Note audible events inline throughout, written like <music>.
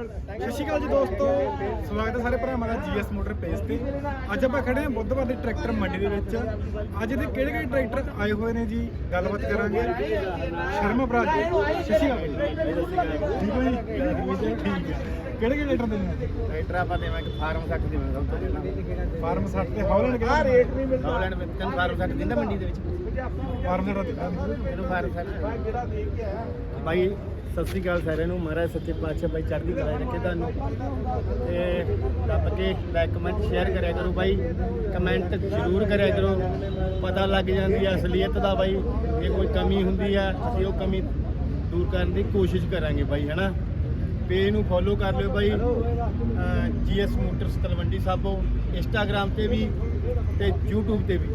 ਸਤਿ ਸ਼੍ਰੀ ਅਕਾਲ ਜੀ ਦੋਸਤੋ। ਸਵਾਗਤ ਹੈ ਸਾਰੇ ਭਰਾਵਾਂ ਦਾ ਜੀਐਸ ਮੋਟਰ ਪੇਜ ਤੇ। ਅੱਜ ਆਪਾਂ ਖੜੇ ਹਾਂ ਬੁੱਧਵਾਰ ਦੀ ਟਰੈਕਟਰ ਮੰਡੀ ਦੇ ਵਿੱਚ। ਅੱਜ ਦੇ ਕਿਹੜੇ ਕਿਹੜੇ ਟਰੈਕਟਰ ਆਏ ਹੋਏ ਨੇ ਜੀ? ਗੱਲਬਾਤ ਕਰਾਂਗੇ। ਸ਼ਰਮਾ ਭਰਾ ਜੀ। ਸਤਿ ਸ਼੍ਰੀ ਅਕਾਲ। ਜੀ ਠੀਕ ਹੋ ਜੀ? ਠੀਕ ਹੈ। ਕਿਹੜੇ ਕਿਹੜੇ ਟਰੈਕਟਰ ਦੇ ਨੇ? ਟਰੈਕਟਰ ਆਪਾਂ ਦੇਵਾਂਗੇ ਫਾਰਮ ਤੱਕ ਦੇਵਾਂਗੇ ਸਭ ਤੋਂ ਪਹਿਲਾਂ ਫਾਰਮ 60 ਤੇ ਹੌਲੈਂਡ ਕਿਹੜਾ? ਰੇਟ ਨਹੀਂ ਹਾਲੈਂਡ ਵਿੱਚ ਤੈਨੂੰ ਫਾਰਮ ਤੱਕ ਦਿੰਦਾ ਮੰਡੀ ਦੇ ਵਿੱਚ। ਫਾਰਮ 60 ਦਿੱਤਾ ਤੈਨੂੰ ਫਾਰਮ ਤੱਕ ਬਾਈ ਸਤਿ ਸ੍ਰੀ ਅਕਾਲ ਸਾਰਿਆਂ ਨੂੰ। ਮਹਾਰਾਜ ਸੱਚੇ ਪਾਤਸ਼ਾਹ ਬਾਈ ਚੜ੍ਹਦੀ ਕਲਾ ਰੱਖੇ ਤੁਹਾਨੂੰ। ਤੇ ਰੱਬ ਕੇ ਲਾਈਕ ਕਮੈਂਟ ਸ਼ੇਅਰ ਕਰਿਆ ਕਰੋ ਬਾਈ। ਕਮੈਂਟ ਜ਼ਰੂਰ ਕਰਿਆ ਕਰੋ। ਪਤਾ ਲੱਗ ਜਾਂਦੀ ਹੈ ਅਸਲੀਅਤ ਦਾ ਬਾਈ। ਜੇ ਕੋਈ ਕਮੀ ਹੁੰਦੀ ਹੈ ਅਸੀਂ ਉਹ ਕਮੀ ਦੂਰ ਕਰਨ ਦੀ ਕੋਸ਼ਿਸ਼ ਕਰਾਂਗੇ ਬਾਈ, ਹੈਨਾ? ਪੇਜ ਨੂੰ ਫੋਲੋ ਕਰ ਲਿਓ ਬਾਈ। GS Motors Talwandi Sabo. Instagram ਤੇ ਵੀ ਤੇ YouTube ਤੇ ਵੀ।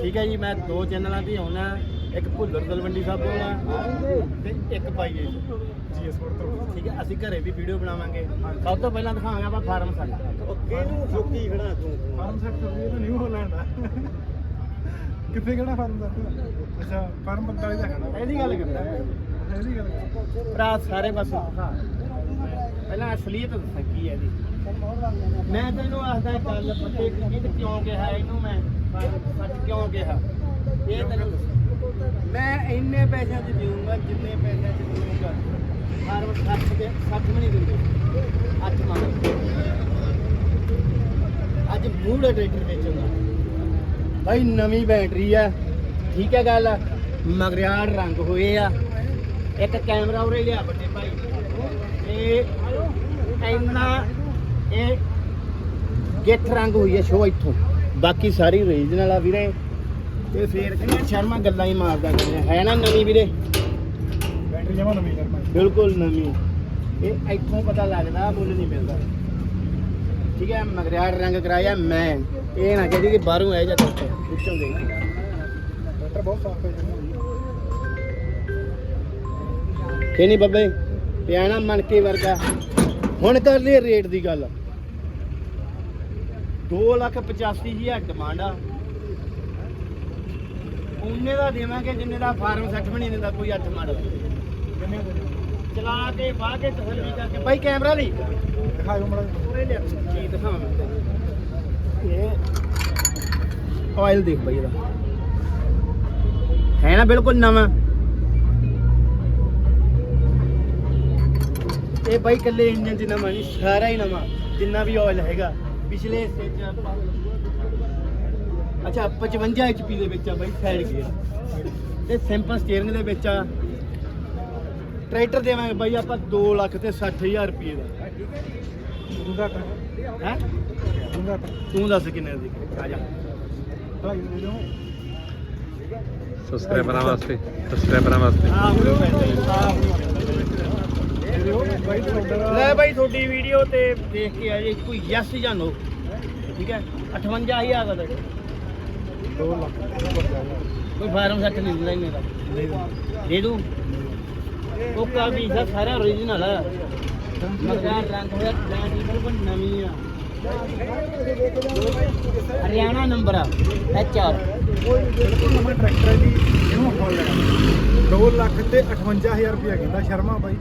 ਠੀਕ ਹੈ ਜੀ, ਮੈਂ ਦੋ ਚੈਨਲਾਂ ਤੇ ਆਉਣਾ। ਇੱਕ ਭੁੱਲਰ ਤਲਵੰਡੀ ਸਾਬੋ ਵਾਲਾ ਤੇ ਇੱਕ ਪਾਈ ਹੈ ਜੀ। ਜੀਐਸ ਮੋਟਰ ਤੋਂ। ਠੀਕ ਹੈ ਅਸੀਂ ਘਰੇ ਵੀ ਵੀਡੀਓ ਬਣਾਵਾਂਗੇ। ਸਭ ਤੋਂ ਪਹਿਲਾਂ ਦਿਖਾਵਾਂਗੇ ਆਪਾਂ ਫਾਰਮ ਸਾਡਾ। ਕਿਹਨੂੰ ਸੁੱਕੀ ਖੜਾ ਤੂੰ? ਫਾਰਮ 60 ਤੋਂ ਇਹ ਤਾਂ ਨਿਊ ਹਾਲੈਂਡ ਆ। ਕਿੱਥੇ ਕਿਹੜਾ ਫਾਰਮ ਦਾ ਅੱਛਾ ਫਾਰਮ 45 ਦਾ ਹੈ ਇਹਦੀ ਗੱਲ ਕਰਦਾ ਇਹਦੀ ਗੱਲ। ਭਰਾ ਸਾਰੇ ਪਾਸੇ। ਦਿਖਾ ਪਹਿਲਾਂ ਅਸਲੀਅਤ ਦੱਸਾਂ ਕੀ ਹੈ ਇਹਦੀ। ਮੈਂ ਤੈਨੂੰ ਆਖਦਾ ਗੱਲ ਪੱਤੇ ਕਿਉਂ ਕਿਹਾ ਇਹਨੂੰ ਮੈਂ? ਸੱਚ ਕਿਉਂ ਕਿਹਾ? ਇਹ ਤੈਨੂੰ ਦੱਸਾਂ। ਮੈਂ ਇੰਨੇ ਪੈਸਿਆਂ 'ਚ ਦੇਊਂਗਾ ਜਿੰਨੇ ਪੈਸਿਆਂ 'ਚ ਦੇਊਂਗਾ ਹਰ 60 ਦੇ 60 ਵੀ ਨਹੀਂ ਦਿੰਦੇ। ਅੱਜ ਮੰਨ ਅੱਜ ਮੂਡ ਟਰੈਕਟਰ ਵੇਚੂਗਾ। ਭਾਈ ਨਵੀਂ ਬੈਟਰੀ ਆ। ਠੀਕ ਹੈ ਗੱਲ। ਮਗਰਿਆੜ ਰੰਗ ਹੋਏ ਆ। ਇੱਕ ਕੈਮਰਾ ਉਰੇ ਲਿਆ ਵੱਡੇ ਭਾਈ। ਇਹ ਇੰਨਾ ਇਹ ਗਿੱਠ ਰੰਗ ਹੋਈ ਹੈ ਸ਼ੋ ਇੱਥੋਂ। ਬਾਕੀ ਸਾਰੀ ਰੀਜਨਲ ਆ ਵੀਰੇ। ਤੇ ਫੇਰ ਕਹਿੰਦੇ ਸ਼ਰਮਾ ਗੱਲਾਂ ਹੀ ਮਾਰਦਾ ਕਹਿੰਦੇ ਹੈ ਨਾ ਨਵੀਂ ਵੀਰੇ? ਬੈਟਰੀ ਜਮਾ ਨਵੀਂ ਕਰ ਮੈਂ ਬਿਲਕੁਲ ਨਵੀਂ। ਇਹ ਇੱਥੋਂ ਪਤਾ ਲੱਗਦਾ ਮੁੱਲ ਨਹੀਂ ਮਿਲਦਾ। ਠੀਕ ਹੈ ਮਗਰਿਆੜ ਰੰਗ ਕਰਾਇਆ ਮੈਂ। ਇਹ ਨਾ ਕਹਦੀ ਕਿ ਬਾਹਰੋਂ ਆਇਆ ਜਾਂ ਵਿੱਚੋਂ ਦੇ ਬੈਟਰ ਬਹੁਤ ਸਾਫ਼ ਹੈ ਕਿ ਨਹੀਂ ਬੱਬੇ? ਪਿਆਣਾ ਮਣਕੇ ਵਰਗਾ। ਹੁਣ ਕਰ ਲਈ ਰੇਟ ਦੀ ਗੱਲ। 285000 ਡਿਮਾਂਡ ਆ। ਉਹਨੇ ਦਾ ਦੇਵਾਂਗੇ ਜਿੰਨੇ ਦਾ ਫਾਰਮ 60 ਬਣੀ ਦਿੰਦਾ ਕੋਈ 8 ਮਾਡਲ। ਦੇ ਚਲਾ ਕੇ ਬਾਹ ਕੇ ਤਸੱਲੀ ਕਰਕੇ ਬਾਈ ਕੈਮਰਾ ਲਈ। ਦਿਖਾਓ ਮੜਾ ਪੂਰੇ ਲਿਆ। ਕੀ ਦਿਖਾਵਾਂ। ਇਹ ਆਇਲ ਦੇਖ ਬਾਈ ਇਹਦਾ। ਹੈ ਨਾ ਬਿਲਕੁਲ ਨਵਾਂ। ਇਹ ਬਾਈ ਕੱਲੇ ਇੰਜਨ ਨਵਾਂ ਨਹੀਂ ਸਾਰਾ ਹੀ ਨਵਾਂ ਜਿੰਨਾ ਵੀ ਆਇਲ ਹੈਗਾ। ਪਿਛਲੇ ਆਪਾਂ ਅੱਛਾ 55 HP ਦੇ ਵਿੱਚ ਆ ਬਾਈ ਸਾਈਡ ਗੇਅਰ ਤੇ ਸਿੰਪਲ ਸਟੀਅਰਿੰਗ ਦੇ ਵਿੱਚ ਆ। ਟਰੈਕਟਰ ਦੇਵਾਂਗੇ ਬਾਈ ਆਪਾਂ 2 ਲੱਖ ਤੇ 60000 ਰੁਪਏ ਦਾ। ਦੂੰਗਾ ਤਾਂ। ਹੈ? ਦੂੰਗਾ ਤਾਂ। ਤੂੰ ਦੱਸ ਕਿੰਨੇ ਦੀ? ਆ ਜਾ। ਸਬਸਕ੍ਰਾਈਬਰਾਂ ਵਾਸਤੇ ਸਬਸਕ੍ਰਾਈਬਰਾਂ ਲੈ ਬਾਈ ਤੁਹਾਡੀ ਵੀਡੀਓ ਤੇ ਦੇਖ ਕੇ ਆ ਜੇ ਕੋਈ ਯੈਸ ਜਾਂ ਨੋ ਠੀਕ ਹੈ? 58000 ਦਾ ਦੇ 2 ਲੱਖ ਕੋਈ ਫਾਰਮ ਸੈੱਟ ਨਹੀਂ ਦਿੰਦਾ ਇਹਨੇ ਦਾ ਦੇ। ਦੂੰ ਉਹ ਕਾ ਵੀ ਸਾਰਾ ਓਰੀਜਨਲ ਹੈ ਮਗਰ ਰੰਗ ਹੋਇਆ ਬੈਟਰੀ ਬਿਲਕੁਲ ਨਵੀਂ ਆ। ਹਰਿਆਣਾ ਨੰਬਰ ਆ ਐਚ ਆਰ ਬਿਲਕੁਲ ਨਵਾਂ ਟਰੈਕਟਰ ਜੀ ਇਹਨੂੰ ਫੋਨ ਲੈਣਾ 2 ਲੱਖ ਤੇ 58000 ਰੁਪਏ ਕਹਿੰਦਾ ਸ਼ਰਮਾ ਬਾਈ।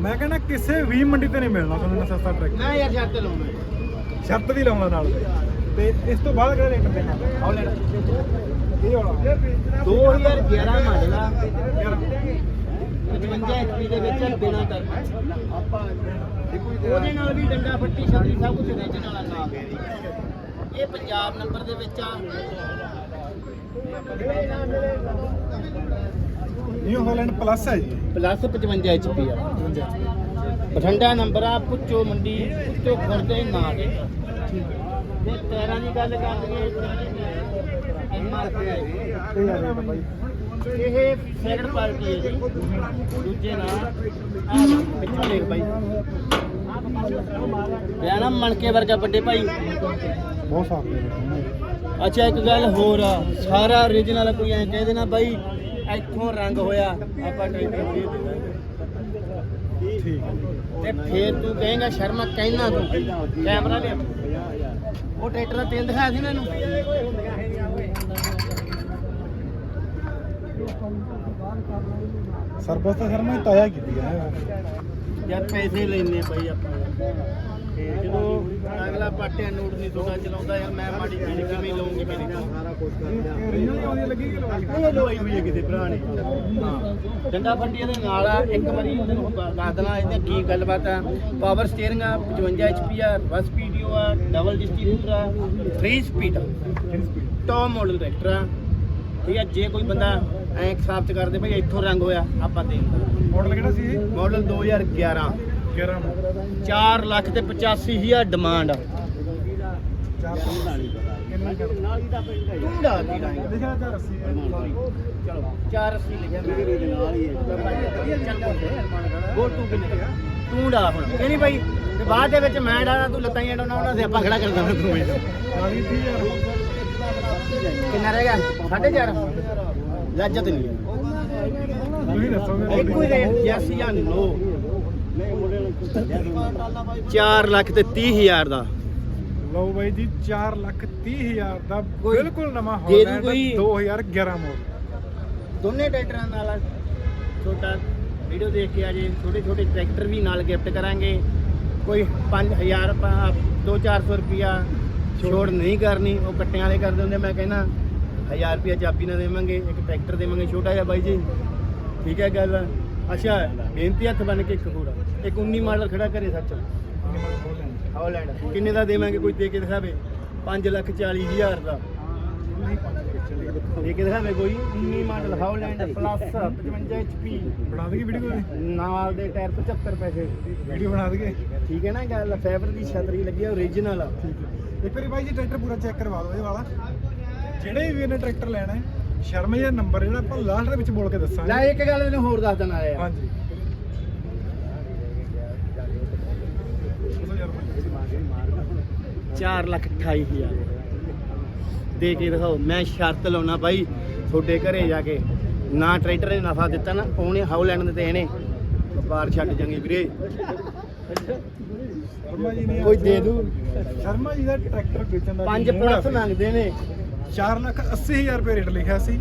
ਮੈਂ ਕਹਿੰਦਾ ਕਿਸੇ ਵੀ ਮੰਡੀ ਤੇ ਨਹੀਂ ਮਿਲਣਾ ਤੁਹਾਨੂੰ ਸਸਤਾ ਟਰੈਕਟਰ ਮੈਂ ਯਾਰ ਛੱਤ ਲਾਉਣਾ ਸ਼ਰਤ ਵੀ ਲਾਉਣਾ ਨਾਲ। ਤੇ ਇਸ ਤੋਂ ਬਾਅਦ ਕਿਹੜਾ ਰੇਟ ਦੇਣਾ ਆਉਲੈਂਡ ਇਹ ਵਾਲਾ। 2011 ਮਾਡਲ ਆ। 55 ਐਚਪੀ ਦੇ ਵਿੱਚ ਬਿਨਾ ਦਰ ਉਹਦੇ ਨਾਲ ਵੀ ਡੰਡਾ ਫੱਟੀ ਛਤਰੀ ਸਭ ਕੁਝ ਵੇਚਣ ਵਾਲਾ ਨਾਮ ਹੈ ਇਹ ਪੰਜਾਬ ਨੰਬਰ ਦੇ ਵਿੱਚ ਆ। ਨਿਊ ਹਾਲੈਂਡ ਪਲੱਸ ਹੈ ਜੀ। ਪਲੱਸ 55 ਐਚਪੀ ਆ। ਬਠੰਡਾ ਨੰਬਰ ਆ ਪੁੱਚੋ ਮੰਡੀ ਪੁੱਚੋ ਖੁਰਦੇ ਨਾਂ ਦੇ। ਦੀ ਗੱਲ ਇਹ ਸੈਕੰਡ ਪਾਰਟੀ ਹੈ ਦੂਜੇ ਨਾਲ ਪਿੱਛੋਂ ਦੇਖ ਮਣਕੇ ਵਰਗਾ ਵੱਡੇ ਭਾਈ। ਬਹੁਤ ਸਾਫ਼ ਅੱਛਾ ਇੱਕ ਗੱਲ ਹੋਰ ਆ। ਸਾਰਾ origignal ਕੋਈ ਐਂ ਕਹਿ ਦੇਣਾ ਬਾਈ ਇੱਥੋਂ ਰੰਗ ਹੋਇਆ ਆਪਾਂ ਟਰੈਕਟਰ ਦੇ ਠੀਕ ਤੇ ਫੇਰ ਤੂੰ ਕਹੇਗਾ ਸ਼ਰਮਾ ਕਹਿਣਾ ਤੂੰ। ਕੈਮਰਾ ਲਿਆ। ਉਹ ਟਰੈਕਟਰ ਦਾ ਤੇਲ ਦਿਖਾਇਆ ਸੀ ਨਾ ਇਹਨੂੰ। ਸਰਵਿਸ ਤਾਂ ਤਾਇਆ ਕੀਤੀ ਹੈ ਯਾਰ ਪੈਸੇ ਲੈਣੇ ਬਈ ਆਪਾਂ। ਤੇ ਜਦੋਂ ਅਗਲਾ ਪਾਟਿਆ ਨੋਟ ਨਹੀਂ ਤੁਹਾਡਾ ਚਲਾਉਂਦਾ ਯਾਰ ਮੈਂ ਮਾੜੀ ਚੀਜ਼ ਕਿਵੇਂ ਲਵਾਂਗੀ ਮੇਰੇ ਕੋਲ? ਸਾਰਾ ਕੁਝ ਕਰ ਰੀਜਨਲ ਆਉਂਦੀ ਲੱਗੀ ਕਿ ਲਵਾਈ ਇਹ ਲਵਾਈ ਹੋਈ ਹੈ ਕਿਤੇ ਭਰਾ ਨੇ। ਹਾਂ। ਡੰਡਾ ਫੱਟੀ ਇਹਦੇ ਨਾਲ ਆ ਇੱਕ ਵਾਰੀ ਤੈਨੂੰ ਦੱਸ ਦੇਣਾ ਇਹਦਾ ਕੀ ਗੱਲਬਾਤ ਆ। ਪਾਵਰ ਸਟੀਅਰਿੰਗ ਆ 55 ਐਚਪੀ ਆ ਬਸ ਆ ਡਬਲ ਡਿਸਟ੍ਰੀਬਿਊਟਰ ਆ 3 ਸਪੀਡ ਆ ਟੌਪ ਮਾਡਲ ਟਰੈਕਟਰ ਆ। ਠੀਕ ਆ ਜੇ ਕੋਈ ਬੰਦਾ ਐਂ ਸਾਬਤ ਕਰਦੇ ਭਈ ਇੱਥੋਂ ਰੰਗ ਹੋਇਆ ਆਪਾਂ ਦੇ ਮਾਡਲ ਕਿਹੜਾ ਸੀ ਇਹ? ਮਾਡਲ 2011 11 ਮਾਡਲ 4 ਲੱਖ ਤੇ 85 ਹਜ਼ਾਰ ਡਿਮਾਂਡ 4 ਕਿੰਨਾ ਕਰਦਾ ਟੂੜਾ ਦੀ ਲਿਖਿਆ 480 ਚਲੋ। 480 ਲਿਖਿਆ ਮੈਂ। ਮੇਰੇ ਨਾਲ ਹੀ ਹੈ ਗੋ ਟੂ ਕਿੰਨੇ ਦਾ? ਤੂੰ ਡਾ ਹੁਣ। ਨਹੀਂ ਬਾਈ? ਤੇ ਬਾਅਦ ਦੇ ਵਿੱਚ ਮੈਂ ਡਾਣਾ ਤੂੰ ਲੱਤਾਂ ਹੀ ਡਾਉਣਾ ਉਹਨਾਂ ਦੇ ਆਪਾਂ ਖੜਾ ਕਰ ਦੇਣਾ ਤੂੰ ਮੈਨੂੰ ਆ ਗਈ 30000 ਕਿੰਨਾ ਰਹਿ ਗਿਆ? 4.5 ਲੱਜਤ ਨਹੀਂ ਤੁਸੀਂ ਦੱਸੋਗੇ ਇੱਕੋ ਹੀ ਰੇਟ ਜੈਸੀ ਜਾਂ ਲੋ 4 ਲੱਖ ਤੇ 30 ਹਜ਼ਾਰ ਦਾ। ਲਓ ਬਾਈ ਜੀ 4 ਲੱਖ 30 ਹਜ਼ਾਰ ਦਾ ਬਿਲਕੁਲ ਨਵਾਂ ਹਾਲੈਂਡ ਕੋਈ? 2011 ਮਾਡਲ ਦੋਨੇ ਟਰੈਕਟਰਾਂ ਨਾਲ ਛੋਟਾ। ਵੀਡੀਓ ਦੇਖ ਕੇ ਆ ਜੇ ਛੋਟੇ ਛੋਟੇ ਟਰੈਕਟਰ ਵੀ ਨਾਲ ਗਿਫਟ ਕਰਾਂਗੇ। ਕੋਈ 5000 2-400 ਰੁਪਿਆ ਛੋੜ ਨਹੀਂ ਕਰਨੀ ਉਹ ਕੱਟਿਆਂ ਵਾਲੇ ਕਰ ਦਿੰਦੇ ਮੈਂ ਕਹਿੰਦਾ 1000 ਰੁਪਿਆ ਚਾਬੀ ਨਾ ਦੇਵਾਂਗੇ ਇੱਕ ਟਰੈਕਟਰ ਦੇਵਾਂਗੇ ਛੋਟਾ ਜਿਹਾ ਬਾਈ ਜੀ। ਠੀਕ ਹੈ ਗੱਲ? ਅੱਛਾ ਬੇਨਤੀ ਹੱਥ ਬਣ ਕੇ ਇੱਕ ਹੋਰ ਇੱਕ 19 ਮਾਡਲ ਖੜਾ ਕਰੇ ਸੱਚ। ਹਾਲੈਂਡ ਕਿੰਨੇ ਦਾ ਦੇਵਾਂਗੇ ਕੋਈ ਦੇ ਕੇ ਦਿਖਾਵੇ? 5 ਲੱਖ 40 ਹਜ਼ਾਰ ਦਾ। ਦੇ ਕੇ ਦਿਖਾਵੇ ਕੋਈ 19 ਮਾਡਲ ਹਾਲੈਂਡ ਪਲੱਸ 55 HP ਬਣਾ ਦੇਗੀ ਵੀਡੀਓ ਨਾਲ ਦੇ ਟਾਇਰ 75 ਪੈਸੇ। ਵੀਡੀਓ ਬਣਾ ਦੇਗੇ ਠੀਕ ਹੈ ਨਾ ਗੱਲ? ਫਾਈਬਰ ਦੀ ਛਤਰੀ ਲੱਗੀ ਆ ਓਰੀਜਨਲ ਇੱਕ ਵਾਰੀ ਬਾਈ ਜੀ ਟਰੈਕਟਰ ਪੂਰਾ ਚੈੱਕ ਕਰਵਾ ਦਿਓ ਇਹ ਵਾਲਾ। ਜਿਹੜੇ ਵੀ ਇਹਨੇ ਟਰੈਕਟਰ ਲੈਣਾ ਹੈ ਸ਼ਰਮਾ ਜੀ ਦਾ ਨੰਬਰ ਜਿਹੜਾ ਆਪਾਂ ਲਾਸਟ ਦੇ ਵਿੱਚ ਬੋਲ ਕੇ ਦੱਸਾਂਗੇ। ਲੈ ਇੱਕ ਗੱਲ ਇਹਨੂੰ ਹੋਰ ਦੱਸ ਦੇਣਾ ਆ ਹਾਂਜੀ। 4 ਲੱਖ 28 ਹਜ਼ਾਰ। ਦੇ ਕੇ ਦਿਖਾਓ। ਮੈਂ ਸ਼ਰਤ ਲਾਉਣਾ ਬਾਈ ਤੁਹਾਡੇ ਘਰੇ ਜਾ ਕੇ। ਨਾ ਟਰੈਕਟਰ ਨੇ ਨਫਾ ਦਿੱਤਾ ਨਾ ਉਹਨੇ ਹਾਊਲੈਂਡ ਦੇ ਇਹਨੇ ਵਪਾਰ ਛੱਡ ਜਾਂਗੇ ਵੀਰੇ। ਸ਼ਰਮਾ ਜੀ ਨੇ ਕੋਈ ਦੇ ਦੂ। ਸ਼ਰਮਾ ਜੀ ਦਾ ਟਰੈਕਟਰ ਵੇਚਣ ਦਾ 5 ਮੂਡ ਆ ਪਲੱਸ ਮੰਗਦੇ ਨੇ। 4 ਲੱਖ 80 ਹਜ਼ਾਰ ਰੁਪਏ ਰੇਟ ਲਿਖਿਆ ਸੀ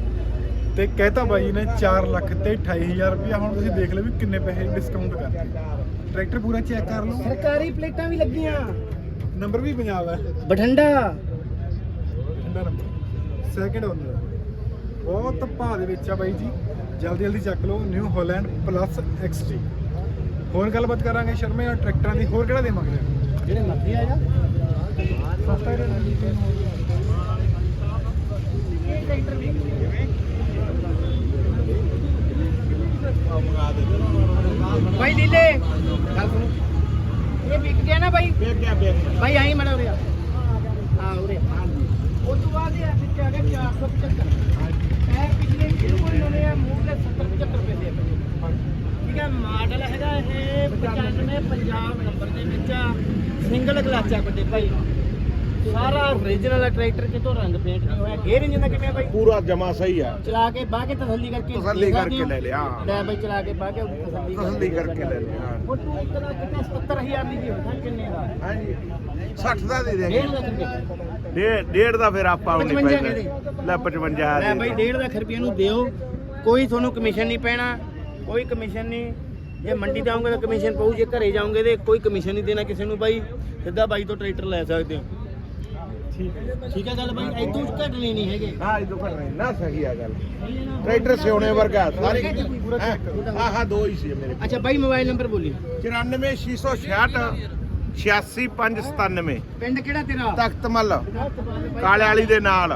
ਤੇ ਕਹਿਤਾ ਬਾਈ ਨੇ 4 ਲੱਖ ਤੇ 28000 ਰੁਪਏ ਹੁਣ ਤੁਸੀਂ ਦੇਖ ਲਓ ਵੀ ਕਿੰਨੇ ਪੈਸੇ ਡਿਸਕਾਊਂਟ ਕਰਤੇ। ਟਰੈਕਟਰ ਪੂਰਾ ਚੈੱਕ ਕਰ ਲਓ। ਸਰਕਾਰੀ ਪਲੇਟਾਂ ਵੀ ਲੱਗੀਆਂ। ਨੰਬਰ ਵੀ ਪੰਜਾਬ ਹੈ। ਬਠੰਡਾ। ਠੰਡਾ ਨੰਬਰ। ਸੈਕਿੰਡ ਓਨਰ ਬਹੁਤ ਭਾਅ ਦੇ ਵਿੱਚ ਆ ਬਾਈ ਜੀ। ਜਲਦੀ ਜਲਦੀ ਚੱਕ ਲਓ। ਨਿਊ ਹਾਲੈਂਡ ਪਲੱਸ ਐਕਸਟੀ ਹੋਰ ਗੱਲਬਾਤ ਕਰਾਂਗੇ ਸ਼ਰਮੇ ਆ ਟਰੈਕਟਰਾਂ ਦੀ। ਹੋਰ ਕਿਹੜਾ ਦੇਵਾਂਗੇ? ਜਿਹੜੇ ਮਰਜ਼ੀ ਆ ਜਾ। ਸਸਤਾ ਭਾਈ ਲੀਲੇ ਗੱਲ ਸੁਣੋ। ਇਹ ਵਿਕ ਗਿਆ ਨਾ ਭਾਈ ਵੇਖ ਗਿਆ ਭਾਈ ਆਈ ਮੜਾ ਉਰੇ ਆ। ਹਾਂ ਉਰੇ ਉਹ ਤੋਂ ਬਾਅਦ ਇਹ ਵਿੱਚ ਆ ਗਿਆ 475 ਇਹ ਪਿਛਲੇ ਬਿਲਕੁਲ ਨਵੇਂ ਆ ਮੂਹਰੇ 70 75 ਪੈਸੇ ਆ ਠੀਕ ਹੈ ਮਾਡਲ ਹੈਗਾ ਇਹ 95 ਪੰਜਾਬ ਨੰਬਰ ਦੇ ਵਿੱਚ ਆ ਸਿੰਗਲ ਕਲਚ ਆ ਵੱਡੇ ਭਾਈ। ਸਾਰਾ origignal ਟਰੈਕਟਰ ਕਿਤੋਂ ਰੰਗ ਪੇਂਟ ਨਹੀਂ ਹੋਇਆ ਗੇਅਰ ਇੰਜਨ ਦਾ ਕਿਵੇਂ ਭਾਈ ਪੂਰਾ ਜਮਾ ਸਹੀ ਹੈ ਚਲਾ ਕੇ ਬਾਹ ਕੇ ਤਸੱਲੀ ਕਰਕੇ ਤਸੱਲੀ ਕਰਕੇ ਹੋ? ਲੈ ਲਿਆ, ਹਾਂ। ਲੈ ਬਾਈ ਚਲਾ ਕੇ ਬਾਹ ਕੇ ਤਸੱਲੀ ਤਸੱਲੀ ਕਰਕੇ ਲੈ ਲਿਆ ਉਹ ਤੂੰ ਇੱਕ ਦਾ ਕਿੰਨਾ 77000 ਦੀ ਵੀ ਹੋਣਾ ਕਿੰਨੇ ਦਾ? ਹਾਂਜੀ 60 ਦਾ ਦੇ ਦੇਗੇ ਡੇਢ ਲੱਖ ਰੁਪਏ ਡੇਢ ਡੇਢ ਦਾ ਫਿਰ ਆਪਾਂ ਉਹ ਨਹੀਂ 55 ਪੈਣਾ। ਦੇ ਲੈ 55 ਲੈ ਬਾਈ 1.5 ਲੱਖ ਰੁਪਏ ਨੂੰ ਦਿਓ। ਕੋਈ ਤੁਹਾਨੂੰ ਕਮਿਸ਼ਨ ਨਹੀਂ ਪੈਣਾ ਕੋਈ ਕਮਿਸ਼ਨ ਨਹੀਂ। ਜੇ ਮੰਡੀ ਜਾਓਗੇ ਤਾਂ ਕਮਿਸ਼ਨ ਪਊ ਜੇ ਘਰੇ ਜਾਓਗੇ ਤੇ ਕੋਈ ਕਮਿਸ਼ਨ ਨਹੀਂ ਦੇਣਾ ਕਿਸੇ ਨੂੰ ਬਾਈ। ਸਿੱਧਾ ਬਾਈ ਤੋਂ ਟਰੈਕਟਰ ਲੈ ਸਕਦੇ ਹੋ। ਠੀਕ ਹੈ। ਠੀਕ ਹੈ ਗੱਲ ਬਾਈ ਐਦੂ ਘਟਣੀ ਨਹੀਂ ਹੈਗੇ। ਹਾਂ ਇਹ ਦੁਕਾਨ ਨਹੀਂ। ਨਾ ਸਹੀ ਆ ਗੱਲ। ਟਰੈਕਟਰ ਸਿਉਣੇ ਵਰਗਾ ਸਾਰੇ ਹੈਂ? ਆਹ ਹਾਂ? ਦੋ ਹੀ ਸੀ ਮੇਰੇ ਅੱਛਾ ਬਾਈ ਮੋਬਾਈਲ ਨੰਬਰ ਬੋਲੀ 94666 86597 ਪਿੰਡ ਕਿਹੜਾ ਤੇਰਾ? ਤਖਤਮਲ। ਕਾਲੇ ਵਾਲੀ ਦੇ ਨਾਲ।